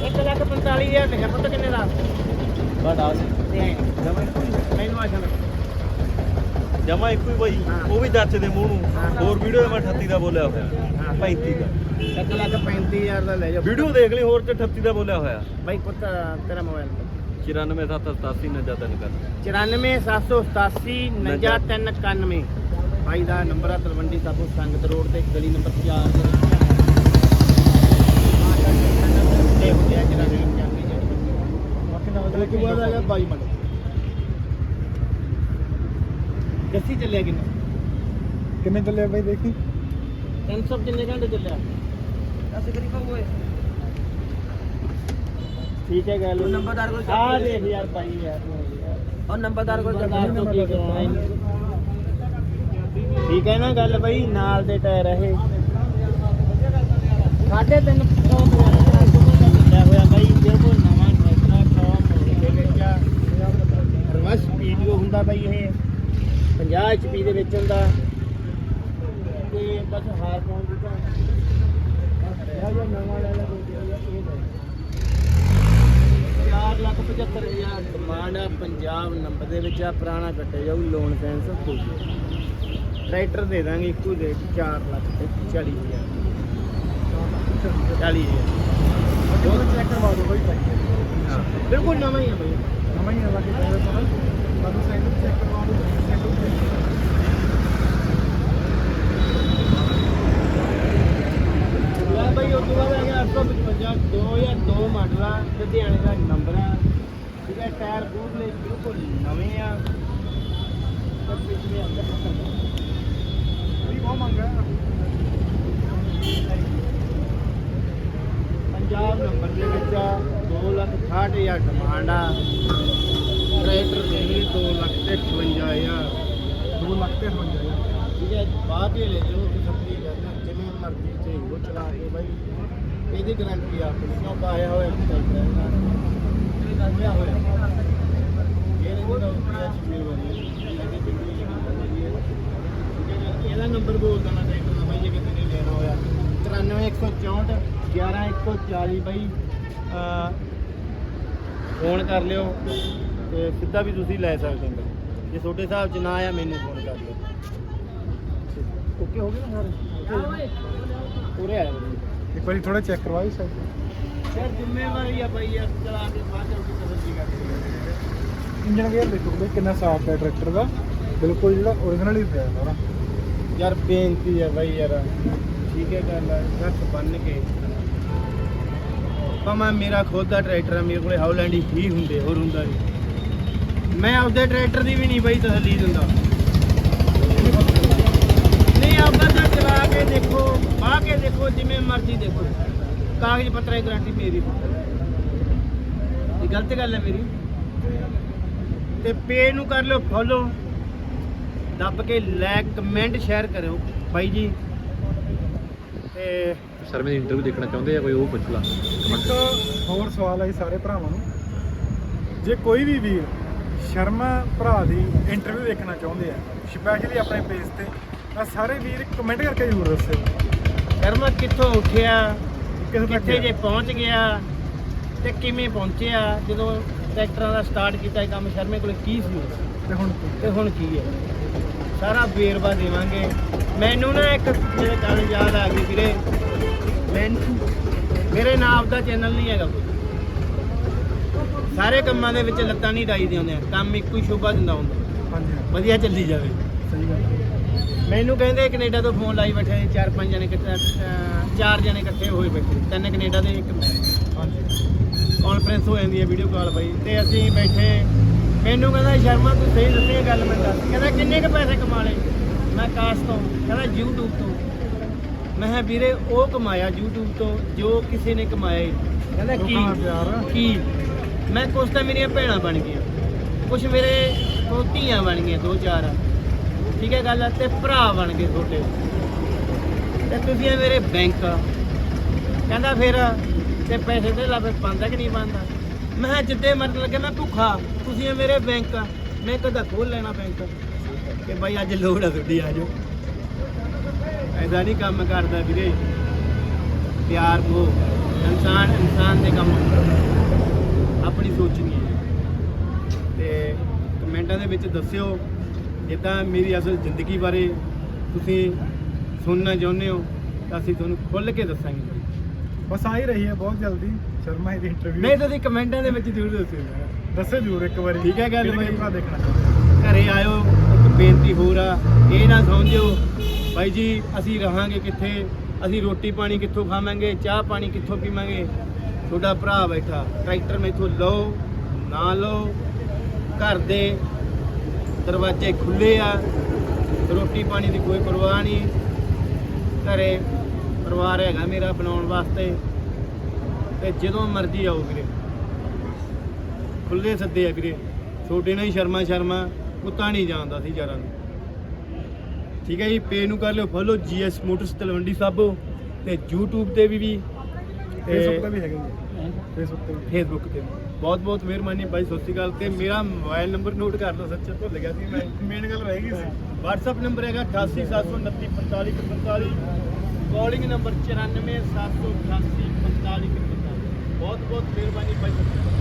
ਇੱਕ ਲੱਖ 45 ਹਜ਼ਾਰ ਲਿਖਿਆ ਪੁੱਤ ਕਿੰਨੇ ਦਾ? ਬੜਾ ਤੇ ਮੈਨੂੰ ਆਸ਼ਾ ਲੱਗ ਜਮਾ ਇੱਕੋ ਹੀ ਬਾਈ। ਉਹ ਵੀ ਜੱਜ ਦੇ ਮੂੰਹ ਨੂੰ। ਹੋਰ ਵੀਡੀਓ ਮੈਂ 38 ਦਾ ਬੋਲਿਆ ਹੋਇਆ। ਹਾਂ। 35 ਦਾ। ਇੱਕ ਲੱਖ 35000 ਦਾ ਲੈ ਜਾ ਵੀਡੀਓ ਦੇਖ ਲਈ ਹੋਰ ਤੇ 38 ਦਾ ਬੋਲਿਆ ਹੋਇਆ। ਬਾਈ ਪੁੱਤ ਤੇਰਾ ਮੋਬਾਈਲ 94787 ਨਾ ਜ਼ਿਆਦਾ ਕਰ 94787 99391 ਭਾਈ ਦਾ ਨੰਬਰ ਆ ਤਲਵੰਡੀ ਸਾਬੋ ਸੰਗਤ ਰੋਡ ਤੇ ਗਲੀ ਨੰਬਰ 4 ਦੇ ਵਿੱਚ। ਤੇ ਹੋ ਗਿਆ ਜਿਹੜਾ ਰੇਟ ਜਾਂਦੀ ਜਿਹੜੀ ਬਾਕੀ ਬਾਅਦ ਆ ਗਿਆ 22 ਮਿੰਟ ਜੱਸੀ ਚੱਲਿਆ ਕਿੰਨਾ? ਕਿੰਨੇ ਚੱਲੇ ਬਾਈ ਦੇਖੀ? 300 ਕਿੰਨੇ ਘੰਟੇ ਚੱਲਿਆ? ਅਸੀਂ ਕਰੀ ਪਾਉਏ ਠੀਕ ਹੈ ਗੱਲ। ਨੰਬਰਦਾਰ ਕੋਲ ਆ ਦੇਖ ਯਾਰ ਭਾਈ ਯਾਰ ਉਹ ਨੰਬਰਦਾਰ ਕੋਲ ਨੰਬਰਦਾਰ ਤੋਂ ਕੀ ਕਰਾਉਣਾ ਠੀਕ ਹੈ ਨਾ ਗੱਲ ਬਈ ਨਾਲ ਦੇ ਟਾਇਰ ਇਹ। ਸਾਢੇ ਤਿੰਨ ਹੁੰਦਾ ਬਾਈ ਇਹ। 50 HP ਦੇ ਵਿੱਚ ਹੁੰਦਾ। ਤੇ ਬਸ ਹਾਰ ਪਾਉਣ ਦੀ ਤਾਂ ਇਹ ਜੋ ਨਵਾਂ ਲੈ ਲਾ ਕੋਈ ਇਹ ਚਾਰ ਲੱਖ 75 ਹਜ਼ਾਰ। ਡਿਮਾਂਡ ਆ ਪੰਜਾਬ ਨੰਬਰ ਦੇ ਵਿੱਚ ਆ ਪੁਰਾਣਾ ਕੱਟੇ ਜਾਊ ਲੋਨ ਫੈਂਸ ਹੋ ਟਰੈਕਟਰ ਦੇ ਦਾਂਗੇ ਇੱਕੋ ਦੇ 4 ਲੱਖ ਤੇ 40 ਹਜ਼ਾਰ। 40 ਹਜ਼ਾਰ। ਬਹੁਤ ਚੈੱਕ ਕਰਵਾ ਦਿਓ ਬਾਈ ਟਰੈਕਟਰ ਹਾਂ। ਬਿਲਕੁਲ ਨਵਾਂ ਹੀ ਆ ਬਾਈ। ਨਵਾਂ ਹੀ ਲੱਗ ਗਿਆ ਸਾਰਾ। ਤੁਹਾਨੂੰ ਸਾਈਡ ਚੈੱਕ ਕਰਵਾ ਦਿਓ ਸਾਈਡ ਲੈ ਬਾਈ ਉਸ ਤੋਂ ਬਾਅਦ ਆ ਗਿਆ 855 2002 ਮਾਡਲ ਆ ਲੁਧਿਆਣੇ ਦਾ ਨੰਬਰ ਆ ਠੀਕ ਹੈ ਟਾਇਰ ਬੂਟ ਨੇ ਬਿਲਕੁਲ ਨਵੇਂ ਆ ਤੇ ਪਿਛਲੇ ਅੰਦਰ ਵੀ ਬਹੁਤ ਮੰਗਾ ਪੰਜਾਬ ਨੰਬਰ ਦੇ ਵਿੱਚ 2 ਲੱਖ 68000 ਡਿਮਾਂਡ ਆ ਟਰੈਕਟਰ ਦੇ ਵੀ 2 ਲੱਖ ਤੇ 58000 2 ਲੱਖ ਤੇ ਹੋ ਜਾਏਗਾ ਠੀਕ ਹੈ ਬਾਅਦ ਹੀ ਲੈ ਜਾਓ ਕਿ ਸੱਤੀ ਕਰਨਾ ਜਿਵੇਂ ਮਰਜ਼ੀ ਤੇ ਉਹ ਚਲਾ ਕੇ ਬਾਈ। ਇਹਦੀ ਗਾਰੰਟੀ ਆਪਣੀ। ਕਿਉਂ ਪਾਇਆ ਹੋਇਆ ਟਰੈਕਟਰ ਹੈ ਇਹ ਗੱਲ ਹੋਇਆ। ਇਹਦੀ ਨੰਬਰ ਬੋਲ ਦੇਣਾ ਟਰੈਕਟਰ ਦਾ ਬਾਈ ਜੇ ਕਿਤੇ ਨੇ ਲੈਣਾ ਹੋਇਆ। 93164 11140 ਬਾਈ ਫੋਨ ਕਰ ਲਿਓ ਤੇ ਸਿੱਧਾ ਵੀ ਤੁਸੀਂ ਲੈ ਸਕਦੇ ਹੋ। ਜੇ ਤੁਹਾਡੇ ਹਿਸਾਬ 'ਚ ਨਾ ਆਇਆ ਮੈਨੂੰ ਫੋਨ ਕਰ ਲਿਓ। ਓਕੇ ਹੋ ਗਏ ਨਾ ਸਾਰੇ? ਪੂਰੇ ਆਏ ਇੱਕ ਵਾਰੀ ਥੋੜਾ ਚੈੱਕ ਕਰਵਾਈ ਸਾਈਡ। ਯਾਰ ਜ਼ਿੰਮੇਵਾਰੀ ਆ ਬਾਈ ਯਾਰ ਚਲਾ ਕੇ ਬਾਅਦ ਚ ਤਸੱਲੀ ਕਰਦੇ ਇੰਜਨ ਗੇਅਰ ਦੇਖੋ ਬਈ ਕਿੰਨਾ ਸਾਫ਼ ਹੈ ਟਰੈਕਟਰ ਦਾ। ਬਿਲਕੁਲ ਜਿਹੜਾ ਓਰੀਜਨਲ ਹੀ ਪਿਆ ਸਾਰਾ। ਯਾਰ ਬੇਨਤੀ ਹੈ ਬਾਈ ਯਾਰ। ਠੀਕ ਹੈ ਗੱਲ ਹੈ ਹੱਥ ਬੰਨ ਕੇ। ਭਾਵੇਂ ਮੇਰਾ ਖੁਦ ਦਾ ਟਰੈਕਟਰ ਆ, ਮੇਰੇ ਕੋਲੇ ਹਾਊਲੈਂਡ ਹੀ ਹੁੰਦੇ, ਹੋਰ ਹੁੰਦਾ ਨਹੀਂ ਮੈਂ ਆਪਦੇ ਟਰੈਕਟਰ ਦੀ ਵੀ ਨਹੀਂ ਬਾਈ ਤਸੱਲੀ ਦਿੰਦਾ। ਨਹੀਂ, ਆਪਦਾ ਤਾਂ ਚਲਾ ਕੇ ਦੇਖੋ ਬਾਹ ਕੇ ਦੇਖੋ, ਜਿਵੇਂ ਮਰਜ਼ੀ ਦੇਖੋ। ਕਾਗਜ਼ ਪੱਤਰਾਂ ਦੀ ਗਾਰੰਟੀ ਮੇਰੀ ਇਹ ਗਲਤ ਗੱਲ ਹੈ ਮੇਰੀ। ਤੇ ਪੇਜ ਨੂੰ ਕਰ ਲਿਓ ਫੋਲੋ ਦੱਬ ਕੇ ਲਾਈਕ ਕਮੈਂਟ ਸ਼ੇਅਰ ਕਰਿਓ। ਬਾਈ ਜੀ। ਤੇ ਸ਼ਰਮੇ ਦੀ ਇੰਟਰਵਿਊ ਦੇਖਣਾ ਚਾਹੁੰਦੇ ਆ ਕੋਈ ਉਹ ਪੁੱਛ ਲਾ। ਇੱਕ ਹੋਰ ਸਵਾਲ ਹੈ ਜੀ ਸਾਰੇ ਭਰਾਵਾਂ ਨੂੰ। ਜੇ ਕੋਈ ਵੀ ਵੀਰ ਸ਼ਰਮਾ ਭਰਾ ਦੀ ਇੰਟਰਵਿਊ ਦੇਖਣਾ ਚਾਹੁੰਦੇ ਆ ਸਪੈਸ਼ਲੀ ਆਪਣੇ ਪੇਜ ਤੇ ਤਾਂ ਸਾਰੇ ਵੀਰ ਕਮੈਂਟ ਕਰਕੇ ਜ਼ਰੂਰ ਦੱਸਿਓ। ਸ਼ਰਮਾ ਕਿੱਥੋਂ ਉੱਠਿਆ? ਕਿੱਥੇ ਜੇ? ਪਹੁੰਚ ਗਿਆ? ਤੇ ਕਿਵੇਂ ਪਹੁੰਚਿਆ? ਜਦੋਂ ਟਰੈਕਟਰਾਂ ਦਾ ਸਟਾਰਟ ਕੀਤਾ ਇਹ ਕੰਮ ਸ਼ਰਮੇ ਕੋਲ ਕੀ ਸੀ? ਤੇ ਹੁਣ ਤੇ ਹੁਣ ਕੀ ਹੈ? ਸਾਰਾ ਵੇਰਵਾ ਦੇਵਾਂਗੇ। ਮੈਨੂੰ ਨਾ ਇੱਕ ਗੱਲ ਯਾਦ ਆ ਗਈ ਵੀਰੇ। ਮੈਨੂੰ ਮੇਰੇ ਨਾਮ ਦਾ ਚੈਨਲ ਨਹੀਂ ਹੈਗਾ ਕੋਈ। ਸਾਰੇ ਕੰਮਾਂ ਦੇ ਵਿੱਚ ਲੱਤਾਂ ਨਹੀਂ ਡਾਈ ਦੇ ਹੁੰਦੇ ਆ ਕੰਮ ਇੱਕੋ ਹੀ ਸ਼ੋਭਾ ਦਿੰਦਾ ਹੁੰਦਾ। ਹਾਂਜੀ। ਵਧੀਆ ਚੱਲੀ ਜਾਵੇ। ਸਹੀ ਗੱਲ ਹੈ। ਮੈਨੂੰ ਕਹਿੰਦੇ ਕੈਨੇਡਾ ਤੋਂ ਫੋਨ ਲਾਈ ਬੈਠੇ ਚਾਰ ਪੰਜ ਜਣੇ ਇਕੱਠੇ ਚਾਰ ਜਣੇ ਇਕੱਠੇ ਹੋਏ ਬੈਠੇ ਤਿੰਨ ਕੈਨੇਡਾ ਦੇ ਇੱਕ ਮੈਂ ਹਾਂਜੀ। ਕਾਨਫਰੰਸ ਹੋ ਜਾਂਦੀ ਹੈ ਵੀਡੀਓ ਕਾਲ ਬਾਈ। ਤੇ ਅਸੀਂ ਬੈਠੇ ਮੈਨੂੰ ਕਹਿੰਦਾ ਸ਼ਰਮਾ ਤੂੰ ਸਹੀ ਦੱਸੀ ਇਹ ਗੱਲ ਮੈਨੂੰ ਦੱਸ। ਕਹਿੰਦਾ ਕਿੰਨੇ ਕ ਪੈਸੇ ਕਮਾ ਲਏ? ਮੈਂ ਕਾਸ ਤੋਂ। ਕਹਿੰਦਾ YouTube ਤੋਂ। ਮੈਂ ਕਿਹਾ ਵੀਰੇ ਉਹ ਕਮਾਇਆ YouTube ਤੋਂ ਜੋ ਕਿਸੇ ਨੇ ਕਮਾਇਆ ਹੀ। ਕਹਿੰਦਾ। ਕੀ? ਕੀ? ਮੈਂ ਕੁਛ ਤਾਂ ਮੇਰੀਆਂ ਭੈਣਾਂ ਬਣ ਗਈਆਂ। ਕੁਛ ਮੇਰੇ ਉਹ ਧੀਆਂ ਬਣ ਗਈਆਂ ਦੋ ਚਾਰ। ਠੀਕ ਹੈ ਗੱਲ ਤੇ ਭਰਾ ਬਣ ਗਏ ਤੁਹਾਡੇ। ਤੇ ਤੁਸੀਂ ਇਹ ਮੇਰੇ ਬੈਂਕ ਕਹਿੰਦਾ ਫਿਰ ਤੇ ਪੈਸੇ ਤੇ ਲਾਵੇ ਪਾਉਂਦਾ ਕਿ ਨਹੀਂ ਪਾਉਂਦਾ ਮੈਂ ਕਿਹਾ ਜਿੱਦੇ ਮਰਨ ਲੱਗੇ, ਮੈਂ ਭੁੱਖਾ। ਤੁਸੀਂ ਇਹ ਮੇਰੇ ਬੈਂਕ ਮੈਂ ਕਦਾ ਖੋਲ ਲੈਣਾ ਬੈਂਕ। ਕਿ ਭਾਈ ਅੱਜ ਲੋੜ ਆ ਤੁਹਾਡੀ, ਆ ਜਾਓ। ਐਦਾ ਨਹੀਂ ਕੰਮ ਕਰਦਾ ਵੀਰੇ। ਪਿਆਰ ਕੋ ਇਨਸਾਨ ਇਨਸਾਨ ਦੇ ਕੰਮ ਆਪਣੀ ਸੋਚ ਨਹੀਂ ਹੈ। ਤੇ ਕਮੈਂਟਾਂ ਦੇ ਵਿੱਚ ਦੱਸਿਓ, ਜਿੱਦਾਂ ਮੇਰੀ ਅਸਲ ਜ਼ਿੰਦਗੀ ਬਾਰੇ ਤੁਸੀਂ ਸੁਣਨਾ ਚਾਹੁੰਦੇ ਹੋ, ਤਾਂ ਅਸੀਂ ਤੁਹਾਨੂੰ ਖੁੱਲ੍ਹ ਕੇ ਦੱਸਾਂਗੇ। ਬਸ ਆ ਹੀ ਰਹੀ ਹੈ, ਬਹੁਤ ਜਲਦੀ। ਸ਼ਰਮਾ ਦੀ ਇੰਟਰਵਿਊ ਨਹੀਂ ਤੁਸੀਂ ਕਮੈਂਟਾਂ ਦੇ ਵਿੱਚ ਜ਼ਰੂਰ ਦੱਸਿਓ। ਦੱਸਿਓ ਜ਼ਰੂਰ ਇੱਕ ਵਾਰੀ। ਠੀਕ ਹੈ ਗੱਲ ਬਾਈ। ਭਰਾ ਦੇਖਣਾ ਘਰੇ ਆਇਓ ਇੱਕ ਬੇਨਤੀ ਹੋਰ ਆ ਇਹ ਨਾ ਸਮਝਿਓ ਬਾਈ ਜੀ ਅਸੀਂ ਰਹਾਂਗੇ ਕਿੱਥੇ? ਅਸੀਂ ਰੋਟੀ ਪਾਣੀ ਕਿੱਥੋਂ ਖਾਵਾਂਗੇ ਚਾਹ ਪਾਣੀ ਕਿੱਥੋਂ ਪੀਵਾਂਗੇ? ਤੁਹਾਡਾ ਭਰਾ ਬੈਠਾ ਟਰੈਕਟਰ ਮੈਥੋਂ ਲਓ ਨਾ ਲਓ ਘਰ ਦੇ ਦਰਵਾਜ਼ੇ ਖੁੱਲੇ ਆ ਰੋਟੀ ਪਾਣੀ ਦੀ ਕੋਈ ਪਰਵਾਹ ਨਹੀਂ। ਘਰੇ ਪਰਿਵਾਰ ਹੈਗਾ ਮੇਰਾ ਬਣਾਉਣ ਵਾਸਤੇ। ਤੇ ਜਦੋਂ ਮਰਜ਼ੀ ਆਓ ਵੀਰੇ। ਖੁੱਲੇ ਸੱਦੇ ਆ ਵੀਰੇ। ਛੋਟੇ ਨਾਲ ਹੀ ਸ਼ਰਮਾ ਸ਼ਰਮਾ ਕੁੱਤਾ ਨਹੀਂ ਜਾਣਦਾ ਸੀ ਯਾਰਾਂ ਨੂੰ। ਠੀਕ ਹੈ ਜੀ ਪੇ ਨੂੰ ਕਰ ਲਿਓ follow GS Motors Talwandi Sabo ਤੇ YouTube ਤੇ ਵੀ ਵੀ ਫੇਸਬੁੱਕ ਤੇ ਵੀ ਹੈਗੇ ਜੀ। ਫੇਸਬੁੱਕ ਤੇ ਫੇਸਬੁੱਕ ਤੇ। ਬਹੁਤ ਬਹੁਤ ਮਿਹਰਬਾਨੀ ਬਾਈ ਸਤਿ ਸ਼੍ਰੀ ਅਕਾਲ। ਤੇ ਮੇਰਾ ਮੋਬਾਈਲ ਨੰਬਰ ਨੋਟ ਕਰ ਲਓ ਸੱਚ ਭੁੱਲ ਗਿਆ ਸੀ ਮੈਂ। <laughs> ਮੇਨ ਗੱਲ ਰਹਿ ਗਈ ਸੀ। WhatsApp ਨੰਬਰ ਹੈਗਾ 8879454145 ਕਾਲਿੰਗ ਨੰਬਰ 9478844545 ਬਹੁਤ ਬਹੁਤ ਮਿਹਰਬਾਨੀ ਭਾਈ।